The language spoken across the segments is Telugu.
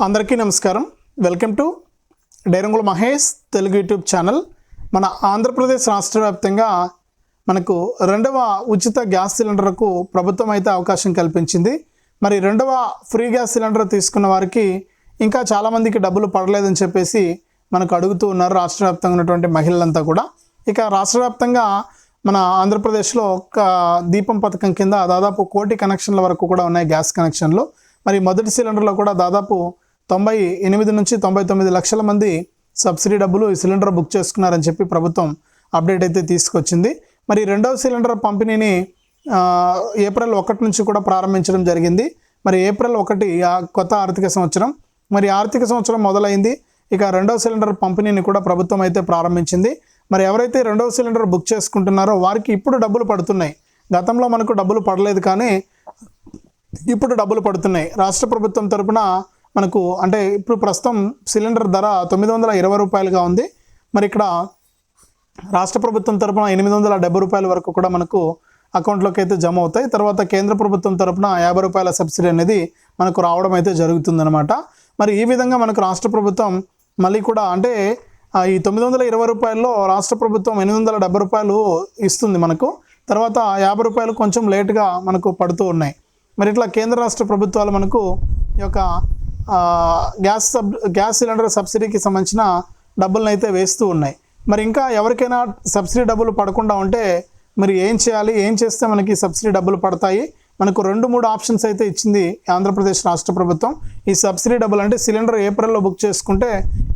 అందరికీ నమస్కారం. వెల్కమ్ టు డైరంగుల మహేష్ తెలుగు యూట్యూబ్ ఛానల్. మన ఆంధ్రప్రదేశ్ రాష్ట్ర వ్యాప్తంగా మనకు రెండవ ఉచిత గ్యాస్ సిలిండర్కు ప్రభుత్వం అయితే అవకాశం కల్పించింది. మరి రెండవ ఫ్రీ గ్యాస్ సిలిండర్ తీసుకున్న వారికి ఇంకా చాలామందికి డబ్బులు పడలేదని చెప్పేసి మనకు అడుగుతూ ఉన్నారు రాష్ట్ర వ్యాప్తంగా ఉన్నటువంటి మహిళలంతా కూడా. ఇక రాష్ట్ర వ్యాప్తంగా మన ఆంధ్రప్రదేశ్లో ఒక దీపం పథకం కింద దాదాపు కోటి కనెక్షన్ల వరకు కూడా ఉన్నాయి గ్యాస్ కనెక్షన్లు. మరి మొదటి సిలిండర్లో కూడా దాదాపు తొంభై ఎనిమిది నుంచి తొంభై తొమ్మిది లక్షల మంది సబ్సిడీ డబ్బులు ఈ సిలిండర్ బుక్ చేసుకున్నారని చెప్పి ప్రభుత్వం అప్డేట్ అయితే తీసుకొచ్చింది. మరి రెండవ సిలిండర్ పంపిణీని ఏప్రిల్ ఒకటి నుంచి కూడా ప్రారంభించడం జరిగింది. మరి ఏప్రిల్ ఒకటి ఆ కొత్త ఆర్థిక సంవత్సరం. మరి ఆర్థిక సంవత్సరం మొదలైంది. ఇక రెండవ సిలిండర్ పంపిణీని కూడా ప్రభుత్వం అయితే ప్రారంభించింది. మరి ఎవరైతే రెండవ సిలిండర్ బుక్ చేసుకుంటున్నారో వారికి ఇప్పుడు డబ్బులు పడుతున్నాయి. గతంలో మనకు డబ్బులు పడలేదు కానీ ఇప్పుడు డబ్బులు పడుతున్నాయి. రాష్ట్ర ప్రభుత్వం తరపున మనకు అంటే ఇప్పుడు ప్రస్తుతం సిలిండర్ ధర తొమ్మిది వందల ఇరవై రూపాయలుగా ఉంది. మరి ఇక్కడ రాష్ట్ర ప్రభుత్వం తరపున ఎనిమిది వందల డెబ్బై రూపాయల వరకు కూడా మనకు అకౌంట్లోకి అయితే జమ అవుతాయి. తర్వాత కేంద్ర ప్రభుత్వం తరపున యాభై రూపాయల సబ్సిడీ అనేది మనకు రావడం అయితే జరుగుతుందన్నమాట. మరి ఈ విధంగా మనకు రాష్ట్ర ప్రభుత్వం మళ్ళీ కూడా అంటే ఈ తొమ్మిది వందల ఇరవై రూపాయల్లో రాష్ట్ర ప్రభుత్వం ఎనిమిది వందల డెబ్బై రూపాయలు ఇస్తుంది మనకు. తర్వాత యాభై రూపాయలు కొంచెం లేట్గా మనకు పడుతూ ఉన్నాయి. మరి ఇట్లా కేంద్ర రాష్ట్ర ప్రభుత్వాలు మనకు ఈ యొక్క గ్యాస్ సబ్ గ్యాస్ సిలిండర్ సబ్సిడీకి సంబంధించిన డబ్బులను అయితే వేస్తూ ఉన్నాయి. మరి ఇంకా ఎవరికైనా సబ్సిడీ డబ్బులు పడకుండా ఉంటే మరి ఏం చేయాలి? ఏం చేస్తే మనకి సబ్సిడీ డబ్బులు పడతాయి? మనకు రెండు మూడు ఆప్షన్స్ అయితే ఇచ్చింది ఆంధ్రప్రదేశ్ రాష్ట్ర ప్రభుత్వం. ఈ సబ్సిడీ డబ్బులు అంటే సిలిండర్ ఏప్రిల్లో బుక్ చేసుకుంటే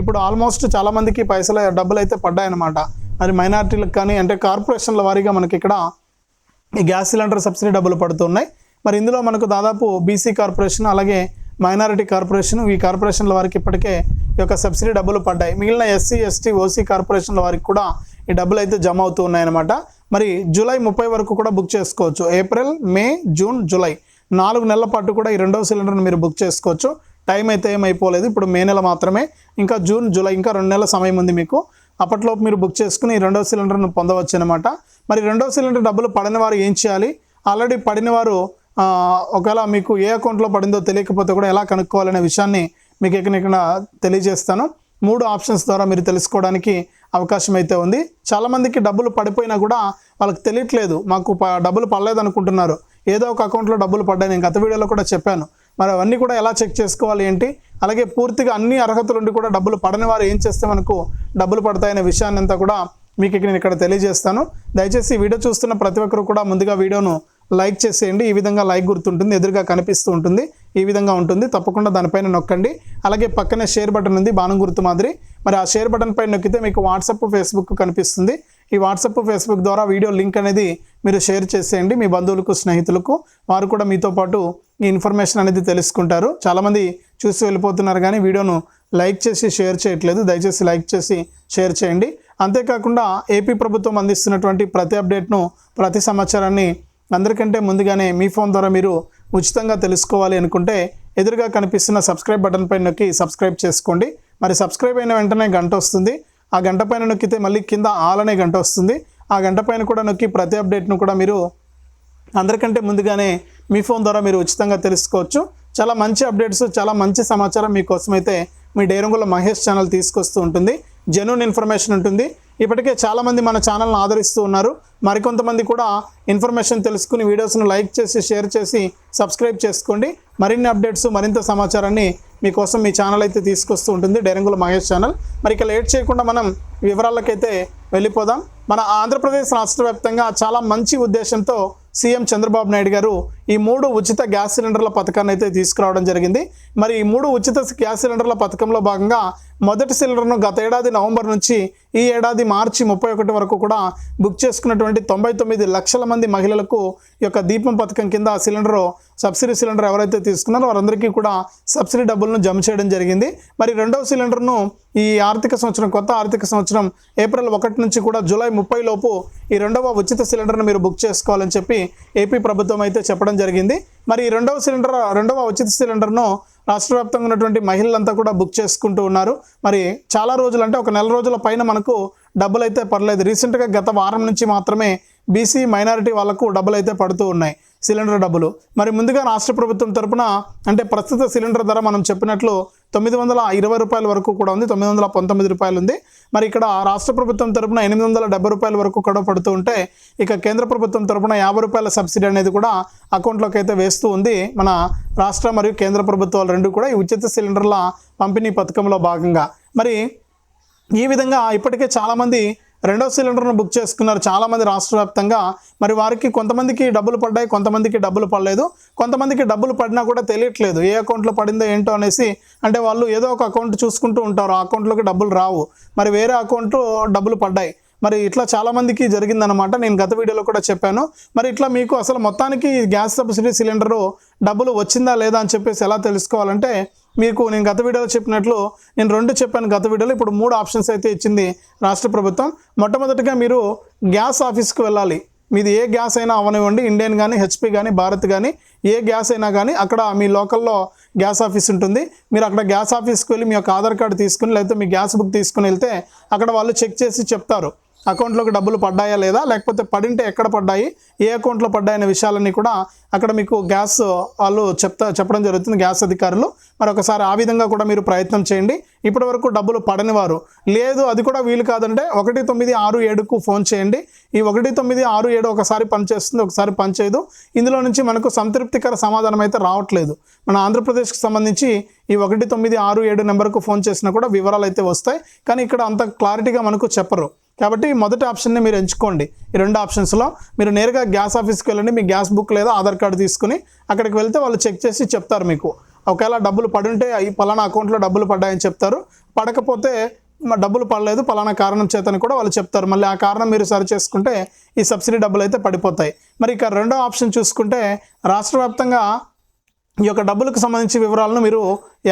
ఇప్పుడు ఆల్మోస్ట్ చాలామందికి పైసలు డబ్బులు అయితే పడ్డాయన్నమాట. మరి మైనార్టీలకు కానీ అంటే కార్పొరేషన్ల వారీగా మనకి ఇక్కడ ఈ గ్యాస్ సిలిండర్ సబ్సిడీ డబ్బులు పడుతున్నాయి. మరి ఇందులో మనకు దాదాపు బీసీ కార్పొరేషన్ అలాగే మైనారిటీ కార్పొరేషన్ ఈ కార్పొరేషన్ల వారికి ఇప్పటికే ఈ యొక్క సబ్సిడీ డబ్బులు పడ్డాయి. మిగిలిన ఎస్సీ ఎస్టీ ఓసీ కార్పొరేషన్ల వారికి కూడా ఈ డబ్బులు అయితే జమ అవుతూ ఉన్నాయన్నమాట. మరి జూలై ముప్పై వరకు కూడా బుక్ చేసుకోవచ్చు. ఏప్రిల్ మే జూన్ జూలై నాలుగు నెలల పాటు కూడా ఈ రెండవ సిలిండర్ని మీరు బుక్ చేసుకోవచ్చు. టైం అయితే ఏమైపోలేదు. ఇప్పుడు మే నెల మాత్రమే. ఇంకా జూన్ జూలై ఇంకా రెండు నెలల సమయం ఉంది మీకు. అప్పట్లోపు మీరు బుక్ చేసుకుని ఈ రెండవ సిలిండర్ను పొందవచ్చు అనమాట మరి రెండవ సిలిండర్ డబ్బులు పడిన వారు ఏం చేయాలి? ఆల్రెడీ పడిన వారు ఒకవేళ మీకు ఏ అకౌంట్లో పడిందో తెలియకపోతే కూడా ఎలా కనుక్కోవాలనే విషయాన్ని మీకు ఇక్కడ ఇక్కడ తెలియజేస్తాను. మూడు ఆప్షన్స్ ద్వారా మీరు తెలుసుకోవడానికి అవకాశం అయితే ఉంది చాలామందికి డబ్బులు పడిపోయినా కూడా వాళ్ళకి తెలియట్లేదు మాకు ప- డబ్బులు పడలేదు అనుకుంటున్నారు ఏదో ఒక అకౌంట్లో డబ్బులు పడ్డాయి నేను గత వీడియోలో కూడా చెప్పాను. మరి అవన్నీ కూడా ఎలా చెక్ చేసుకోవాలి ఏంటి? అలాగే పూర్తిగా అన్ని అర్హతలు ఉండి కూడా డబ్బులు పడని వారు ఏం చేస్తే మనకు డబ్బులు పడతాయనే విషయాన్ని అంతా కూడా మీకు ఇక్కడ నేను ఇక్కడ తెలియజేస్తాను. దయచేసి వీడియో చూస్తున్న ప్రతి ఒక్కరు కూడా ముందుగా వీడియోను లైక్ చేసేయండి. ఈ విధంగా లైక్ గుర్తుంటుంది ఎదురుగా కనిపిస్తూ ఉంటుంది. ఈ విధంగా ఉంటుంది. తప్పకుండా దానిపైన నొక్కండి. అలాగే పక్కనే షేర్ బటన్ ఉంది బాణం గుర్తు మాదిరి. మరి ఆ షేర్ బటన్ పైన నొక్కితే మీకు వాట్సాప్ ఫేస్బుక్ కనిపిస్తుంది. ఈ వాట్సాప్ ఫేస్బుక్ ద్వారా వీడియో లింక్ అనేది మీరు షేర్ చేసేయండి మీ బంధువులకు స్నేహితులకు. వారు కూడా మీతో పాటు ఈ ఇన్ఫర్మేషన్ అనేది తెలుసుకుంటారు. చాలామంది చూసి వెళ్ళిపోతున్నారు కానీ వీడియోను లైక్ చేసి షేర్ చేయట్లేదు. దయచేసి లైక్ చేసి షేర్ చేయండి. అంతేకాకుండా ఏపీ ప్రభుత్వం అందిస్తున్నటువంటి ప్రతి అప్డేట్ను ప్రతి సమాచారాన్ని అందరికంటే ముందుగానే మీ ఫోన్ ద్వారా మీరు ఉచితంగా తెలుసుకోవాలి అనుకుంటే ఎదురుగా కనిపిస్తున్న సబ్స్క్రైబ్ బటన్ పైన నొక్కి సబ్స్క్రైబ్ చేసుకోండి. మరి సబ్స్క్రైబ్ అయిన వెంటనే గంట వస్తుంది. ఆ గంట పైన నొక్కితే మళ్ళీ కింద ఆల్ అనే గంట వస్తుంది. ఆ గంట పైన కూడా నొక్కి ప్రతి అప్డేట్ను కూడా మీరు అందరికంటే ముందుగానే మీ ఫోన్ ద్వారా మీరు ఉచితంగా తెలుసుకోవచ్చు. చాలా మంచి అప్డేట్స్ చాలా మంచి సమాచారం మీకోసం అయితే మీ డేరంగుల మహేష్ ఛానల్ తీసుకొస్తూ ఉంటుంది. జెన్యున్ ఇన్ఫర్మేషన్ ఉంటుంది. ఇప్పటికే చాలామంది మన ఛానల్ని ఆదరిస్తూ ఉన్నారు. మరికొంతమంది కూడా ఇన్ఫర్మేషన్ తెలుసుకుని వీడియోస్ను లైక్ చేసి షేర్ చేసి సబ్స్క్రైబ్ చేసుకోండి. మరిన్ని అప్డేట్స్ మరింత సమాచారాన్ని మీకోసం మీ ఛానల్ అయితే తీసుకొస్తూ ఉంటుంది డైరంగుల మహేష్ ఛానల్. మరి ఇక లేట్ చేయకుండా మనం వివరాలకైతే వెళ్ళిపోదాం. మన ఆంధ్రప్రదేశ్ రాష్ట్ర వ్యాప్తంగా చాలా మంచి ఉద్దేశంతో సీఎం చంద్రబాబు నాయుడు గారు ఈ మూడు ఉచిత గ్యాస్ సిలిండర్ల పథకాన్ని అయితే తీసుకురావడం జరిగింది. మరి ఈ మూడు ఉచిత గ్యాస్ సిలిండర్ల పథకంలో భాగంగా మొదటి సిలిండర్ను గత ఏడాది నవంబర్ నుంచి ఈ ఏడాది మార్చి ముప్పై ఒకటి వరకు కూడా బుక్ చేసుకున్నటువంటి తొంభై తొమ్మిది లక్షల మంది మహిళలకు ఈ యొక్క దీపం పథకం కింద ఆ సిలిండర్ సబ్సిడీ సిలిండర్ ఎవరైతే తీసుకున్నారో వారందరికీ కూడా సబ్సిడీ డబ్బులను జమ చేయడం జరిగింది. మరి రెండవ సిలిండర్ను ఈ ఆర్థిక సంవత్సరం కొత్త ఆర్థిక సంవత్సరం ఏప్రిల్ ఒకటి నుంచి కూడా జూలై ముప్పై లోపు ఈ రెండవ ఉచిత సిలిండర్ను మీరు బుక్ చేసుకోవాలని చెప్పి ఏపీ ప్రభుత్వం అయితే చెప్పడం జరిగింది. మరి ఈ రెండవ సిలిండర్ రెండవ ఉచిత సిలిండర్ను రాష్ట్ర వ్యాప్తంగా ఉన్నటువంటి మహిళలంతా కూడా బుక్ చేసుకుంటూ ఉన్నారు. మరి చాలా రోజులు అంటే ఒక నెల రోజుల పైన మనకు డబ్బులు అయితే పడలేదు. రీసెంట్గా గత వారం నుంచి మాత్రమే బీసీ మైనారిటీ వాళ్ళకు డబ్బులు అయితే పడుతూ ఉన్నాయి. సిలిండర్ డబ్బులు. మరి ముందుగా రాష్ట్ర ప్రభుత్వం తరపున అంటే ప్రస్తుత సిలిండర్ ధర మనం చెప్పినట్లు తొమ్మిది వందల ఇరవై రూపాయల వరకు కూడా ఉంది. తొమ్మిది వందల పంతొమ్మిది రూపాయలు ఉంది. మరి ఇక్కడ రాష్ట్ర ప్రభుత్వం తరపున ఎనిమిది వందల డెబ్బై రూపాయల వరకు కూడా పడుతూ ఉంటే ఇక కేంద్ర ప్రభుత్వం తరపున యాభై రూపాయల సబ్సిడీ అనేది కూడా అకౌంట్లోకి అయితే వేస్తూ ఉంది. మన రాష్ట్ర మరియు కేంద్ర ప్రభుత్వాలు రెండు కూడా ఈ ఉచిత సిలిండర్ల పంపిణీ పథకంలో భాగంగా. మరి ఈ విధంగా ఇప్పటికే చాలామంది రెండో సిలిండర్ను బుక్ చేసుకున్నారు చాలామంది రాష్ట్ర వ్యాప్తంగా. మరి వారికి కొంతమందికి డబ్బులు పడ్డాయి కొంతమందికి డబ్బులు పడలేదు. కొంతమందికి డబ్బులు పడినా కూడా తెలియట్లేదు ఏ అకౌంట్లో పడిందో ఏంటో అనేసి. అంటే వాళ్ళు ఏదో ఒక అకౌంట్ చూసుకుంటూ ఉంటారు ఆ అకౌంట్లోకి డబ్బులు రావు. మరి వేరే అకౌంట్ డబ్బులు పడ్డాయి. మరి ఇట్లా చాలామందికి జరిగిందనమాట నేను గత వీడియోలో కూడా చెప్పాను. మరి ఇట్లా మీకు అసలు మొత్తానికి గ్యాస్ సబ్సిడీ సిలిండరు డబ్బులు వచ్చిందా లేదా అని చెప్పేసి ఎలా తెలుసుకోవాలంటే మీకు నేను గత వీడియోలో చెప్పినట్లు నేను రెండు చెప్పాను గత వీడియోలో. ఇప్పుడు మూడు ఆప్షన్స్ అయితే ఇచ్చింది రాష్ట్ర ప్రభుత్వం. మొట్టమొదటిగా మీరు గ్యాస్ ఆఫీస్కి వెళ్ళాలి. మీది ఏ గ్యాస్ అయినా అవనివ్వండి. ఇండియన్ కానీ హెచ్పి కానీ భారత్ కానీ ఏ గ్యాస్ అయినా కానీ అక్కడ మీ లోకల్లో గ్యాస్ ఆఫీస్ ఉంటుంది. మీరు అక్కడ గ్యాస్ ఆఫీస్కి వెళ్ళి మీ యొక్క ఆధార్ కార్డు తీసుకుని లేకపోతే మీ గ్యాస్ బుక్ తీసుకుని వెళ్తే అక్కడ వాళ్ళు చెక్ చేసి చెప్తారు. అకౌంట్లోకి డబ్బులు పడ్డాయా లేదా? లేకపోతే పడింటే ఎక్కడ పడ్డాయి? ఏ అకౌంట్లో పడ్డాయనే విషయాలన్నీ కూడా అక్కడ మీకు గ్యాస్ వాళ్ళు చెప్తా చెప్పడం జరుగుతుంది గ్యాస్ అధికారులు. మరి ఒకసారి ఆ విధంగా కూడా మీరు ప్రయత్నం చేయండి. ఇప్పటి వరకు డబ్బులు పడని వారు. లేదు అది కూడా వీలు కాదంటే ఒకటి తొమ్మిది ఆరు ఏడుకు ఫోన్ చేయండి. ఈ ఒకటి తొమ్మిది ఆరు ఏడు ఒకసారి పనిచేస్తుంది ఒకసారి పనిచేయదు ఇందులో నుంచి మనకు సంతృప్తికర సమాధానం అయితే రావట్లేదు. మన ఆంధ్రప్రదేశ్కి సంబంధించి ఈ ఒకటి తొమ్మిది ఆరు ఏడు నెంబర్కు ఫోన్ చేసినా కూడా వివరాలు అయితే వస్తాయి. కానీ ఇక్కడ అంత క్లారిటీగా మనకు చెప్పరు. కాబట్టి మొదటి ఆప్షన్ని మీరు ఎంచుకోండి. ఈ రెండు ఆప్షన్స్లో మీరు నేరుగా గ్యాస్ ఆఫీస్కి వెళ్ళండి మీ గ్యాస్ బుక్ లేదా ఆధార్ కార్డు తీసుకుని అక్కడికి వెళ్తే వాళ్ళు చెక్ చేసి చెప్తారు మీకు. ఒకవేళ డబ్బులు పడుంటే ఈ పలానా అకౌంట్లో డబ్బులు పడ్డాయని చెప్తారు. పడకపోతే మా డబ్బులు పడలేదు పలానా కారణం చేతని కూడా వాళ్ళు చెప్తారు. మళ్ళీ ఆ కారణం మీరు సరి చేసుకుంటే ఈ సబ్సిడీ డబ్బులు అయితే పడిపోతాయి. మరి ఇక రెండో ఆప్షన్ చూసుకుంటే రాష్ట్ర వ్యాప్తంగా ఈ యొక్క డబ్బులకు సంబంధించి వివరాలను మీరు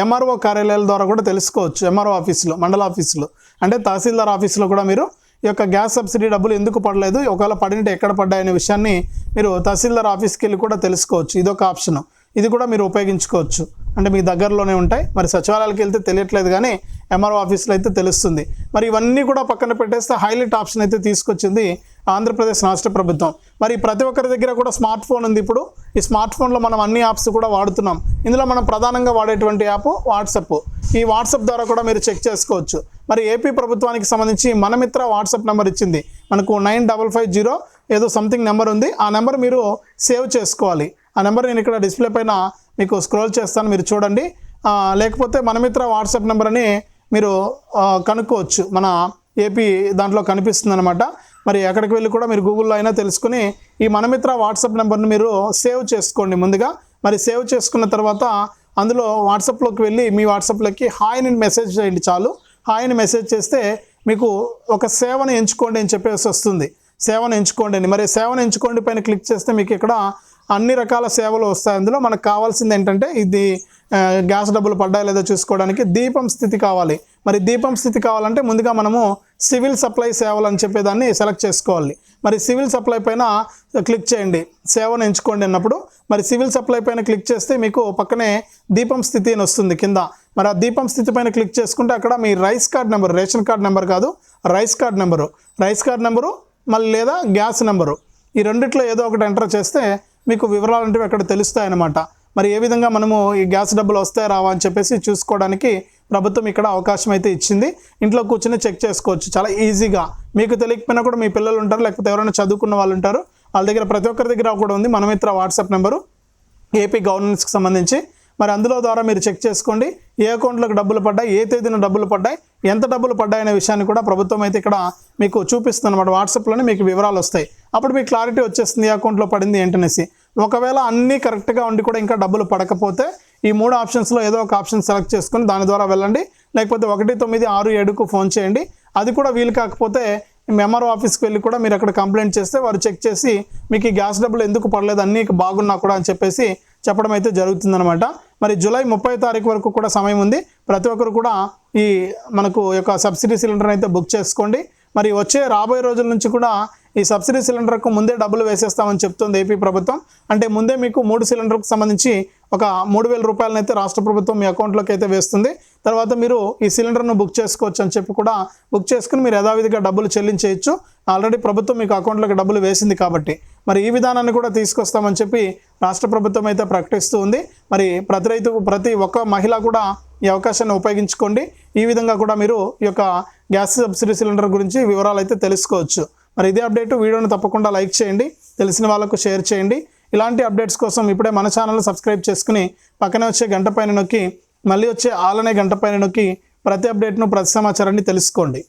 ఎంఆర్ఓ కార్యాలయాల ద్వారా కూడా తెలుసుకోవచ్చు. ఎంఆర్ఓ ఆఫీసులో మండల ఆఫీసులో. అంటే తహసీల్దార్ ఆఫీసులో కూడా మీరు ఈ యొక్క గ్యాస్ సబ్సిడీ డబ్బులు ఎందుకు పడలేదు? ఒకవేళ పడినట్టు ఎక్కడ పడ్డాయనే విషయాన్ని మీరు తహసీల్దార్ ఆఫీస్కి వెళ్ళి కూడా తెలుసుకోవచ్చు. ఇదొక ఆప్షన్. ఇది కూడా మీరు ఉపయోగించుకోవచ్చు. అంటే మీ దగ్గరలోనే ఉంటాయి. మరి సచివాలయాలకు వెళ్తే తెలియట్లేదు కానీ ఎంఆర్ఓ ఆఫీస్లో అయితే తెలుస్తుంది. మరి ఇవన్నీ కూడా పక్కన పెట్టేస్తే హైలైట్ ఆప్షన్ అయితే తీసుకొచ్చింది ఆంధ్రప్రదేశ్ రాష్ట్ర ప్రభుత్వం. మరి ప్రతి ఒక్కరి దగ్గర కూడా స్మార్ట్ ఫోన్ ఉంది ఇప్పుడు. ఈ స్మార్ట్ ఫోన్లో మనం అన్ని యాప్స్ కూడా వాడుతున్నాం. ఇందులో మనం ప్రధానంగా వాడేటువంటి యాప్ వాట్సప్. ఈ వాట్సాప్ ద్వారా కూడా మీరు చెక్ చేసుకోవచ్చు. మరి ఏపీ ప్రభుత్వానికి సంబంధించి మనమిత్ర వాట్సాప్ నెంబర్ ఇచ్చింది. మనకు నైన్ డబల్ ఫైవ్ జీరో ఏదో సంథింగ్ నెంబర్ ఉంది. ఆ నెంబర్ మీరు సేవ్ చేసుకోవాలి. ఆ నెంబర్ నేను ఇక్కడ డిస్ప్లే పైన మీకు స్క్రోల్ చేస్తాను. మీరు చూడండి. లేకపోతే మనమిత్ర వాట్సాప్ నెంబర్ అని మీరు కనుక్కోవచ్చు. మన ఏపీ దాంట్లో కనిపిస్తుంది అనమాట మరి ఎక్కడికి వెళ్ళి కూడా మీరు గూగుల్లో అయినా తెలుసుకుని ఈ మనమిత్ర వాట్సాప్ నెంబర్ని మీరు సేవ్ చేసుకోండి ముందుగా. మరి సేవ్ చేసుకున్న తర్వాత అందులో వాట్సాప్లోకి వెళ్ళి మీ వాట్సాప్లోకి హాయ్ అని మెసేజ్ చేయండి చాలు. హాయ్ అని మెసేజ్ చేస్తే మీకు ఒక సేవను ఎంచుకోండి అని చెప్పేసి వస్తుంది. సేవను ఎంచుకోండి అని. మరి సేవను ఎంచుకోండి పైన క్లిక్ చేస్తే మీకు ఇక్కడ అన్ని రకాల సేవలు వస్తాయి. అందులో మనకు కావాల్సింది ఏంటంటే ఇది గ్యాస్ డబ్బులు పడ్డాయో లేదో చూసుకోవడానికి? దీపం స్థితి కావాలి. మరి దీపం స్థితి కావాలంటే ముందుగా మనము సివిల్ సప్లై సేవలు అని చెప్పేదాన్ని సెలెక్ట్ చేసుకోవాలి. మరి సివిల్ సప్లై పైన క్లిక్ చేయండి. సేవను ఎంచుకోండి అన్నప్పుడు మరి సివిల్ సప్లై పైన క్లిక్ చేస్తే మీకు పక్కనే దీపం స్థితి అని వస్తుంది కింద. మరి ఆ దీపం స్థితి పైన క్లిక్ చేసుకుంటే అక్కడ మీ rice card number ration card number కాదు rice card number. Rice card number మళ్ళీ లేదా గ్యాస్ నెంబరు. ఈ రెండిట్లో ఏదో ఒకటి ఎంటర్ చేస్తే మీకు వివరాలు అంటే అక్కడ తెలుస్తాయన్నమాట. మరి ఏ విధంగా మనము ఈ గ్యాస్ డబ్బులు వస్తాయి రావా అని చెప్పేసి చూసుకోవడానికి ప్రభుత్వం ఇక్కడ అవకాశం అయితే ఇచ్చింది. ఇంట్లో కూర్చొని చెక్ చేసుకోవచ్చు. చాలా ఈజీగా. మీకు తెలియకపోయినా కూడా మీ పిల్లలు ఉంటారు లేకపోతే ఎవరైనా చదువుకున్న వాళ్ళు ఉంటారు. వాళ్ళ దగ్గర ప్రతి ఒక్కరి దగ్గర కూడా ఉంది. Manamitra WhatsApp number. ఏపీ గవర్నెన్స్కి సంబంధించి. మరి అందులో ద్వారా మీరు చెక్ చేసుకోండి. ఏ అకౌంట్లోకి డబ్బులు పడ్డాయి ఏ తేదీన డబ్బులు పడ్డాయి ఎంత డబ్బులు పడ్డాయి అనే విషయాన్ని కూడా ప్రభుత్వం అయితే ఇక్కడ మీకు చూపిస్తుంది అనమాట వాట్సాప్లోనే మీకు వివరాలు వస్తాయి. అప్పుడు మీకు క్లారిటీ వచ్చేస్తుంది ఏ అకౌంట్లో పడింది ఏంటనేసి. ఒకవేళ అన్నీ కరెక్ట్గా ఉండి కూడా ఇంకా డబ్బులు పడకపోతే ఈ మూడు ఆప్షన్స్లో ఏదో ఒక ఆప్షన్ సెలెక్ట్ చేసుకుని దాని ద్వారా వెళ్ళండి. లేకపోతే ఒకటి తొమ్మిది ఆరు ఏడుకు ఫోన్ చేయండి. అది కూడా వీలు కాకపోతే మెమరో ఆఫీస్కి వెళ్ళి కూడా మీరు అక్కడ కంప్లైంట్ చేస్తే వారు చెక్ చేసి మీకు ఈ గ్యాస్ డబ్బులు ఎందుకు పడలేదు అన్నీ బాగున్నా కూడా అని చెప్పేసి చెప్పడం అయితే జరుగుతుందనమాట మరి జూలై ముప్పై తారీఖు వరకు కూడా సమయం ఉంది. ప్రతి ఒక్కరు కూడా ఈ మనకు యొక్క సబ్సిడీ సిలిండర్ అయితే బుక్ చేసుకోండి. మరి వచ్చే రాబోయే రోజుల నుంచి కూడా ఈ సబ్సిడీ సిలిండర్కు ముందే డబ్బులు వేసేస్తామని చెప్తుంది ఏపీ ప్రభుత్వం. అంటే ముందే మీకు మూడు సిలిండర్కు సంబంధించి ఒక మూడు వేల రూపాయలనైతే రాష్ట్ర ప్రభుత్వం మీ అకౌంట్లోకి అయితే వేస్తుంది. తర్వాత మీరు ఈ సిలిండర్ను బుక్ చేసుకోవచ్చు అని చెప్పి కూడా బుక్ చేసుకుని మీరు యథావిధిగా డబ్బులు చెల్లించేయచ్చు. ఆల్రెడీ ప్రభుత్వం మీకు అకౌంట్లోకి డబ్బులు వేసింది కాబట్టి. మరి ఈ విధానాన్ని కూడా తీసుకొస్తామని చెప్పి రాష్ట్ర ప్రభుత్వం అయితే ప్రకటిస్తూ ఉంది. మరి ప్రతి రైతు ప్రతి ఒక్క మహిళ కూడా ఈ అవకాశాన్ని ఉపయోగించుకోండి. ఈ విధంగా కూడా మీరు ఈ యొక్క గ్యాస్ సబ్సిడీ సిలిండర్ గురించి వివరాలు అయితే తెలుసుకోవచ్చు. మరి ఇదే అప్డేట్ వీడియోని తప్పకుండా లైక్ చేయండి తెలిసిన వాళ్ళకు షేర్ చేయండి. ఇలాంటి అప్డేట్స్ కోసం ఇప్పుడే మన ఛానల్ని సబ్స్క్రైబ్ చేసుకుని పక్కనే వచ్చే గంట పైన నొక్కి మళ్ళీ వచ్చే ఆలనే గంట పైన నొక్కి ప్రతి అప్డేట్ను ప్రతి సమాచారాన్ని తెలుసుకోండి.